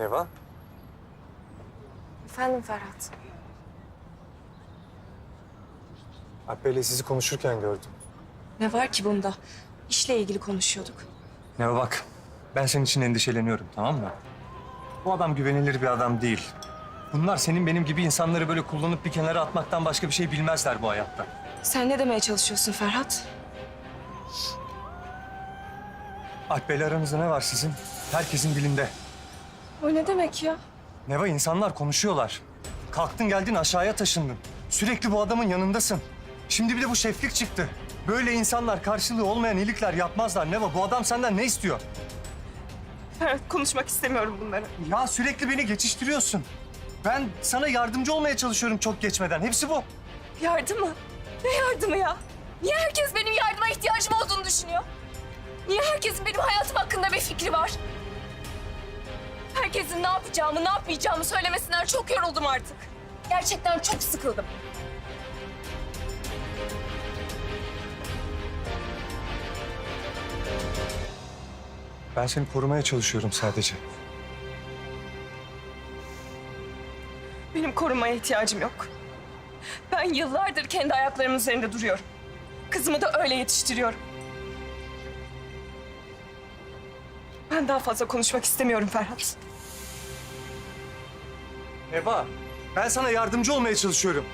Eva? Efendim Ferhat. Alper'le sizi konuşurken gördüm. Ne var ki bunda? İşle ilgili konuşuyorduk. Neva bak, ben senin için endişeleniyorum tamam mı? Bu adam güvenilir bir adam değil. Bunlar senin benim gibi insanları böyle kullanıp bir kenara atmaktan başka bir şey bilmezler bu hayatta. Sen ne demeye çalışıyorsun Ferhat? Alper'le aranızda ne var sizin? Herkesin dilinde. O ne demek ya? Neva insanlar konuşuyorlar. Kalktın geldin aşağıya taşındın. Sürekli bu adamın yanındasın. Şimdi bir de bu şeflik çıktı. Böyle insanlar karşılığı olmayan iyilikler yapmazlar. Neva bu adam senden ne istiyor? Ferhat konuşmak istemiyorum bunları. Ya sürekli beni geçiştiriyorsun. Ben sana yardımcı olmaya çalışıyorum çok geçmeden. Hepsi bu. Yardım mı? Ne yardımı ya? Niye herkes benim yardıma ihtiyacım olduğunu düşünüyor? Niye herkesin benim hayatım hakkında bir fikri var? Herkesin ne yapacağımı, ne yapmayacağımı söylemesinden çok yoruldum artık. Gerçekten çok sıkıldım. Ben seni korumaya çalışıyorum sadece. Benim korunmaya ihtiyacım yok. Ben yıllardır kendi ayaklarımın üzerinde duruyorum. Kızımı da öyle yetiştiriyorum. Ben daha fazla konuşmak istemiyorum Ferhat. Eva, ben sana yardımcı olmaya çalışıyorum.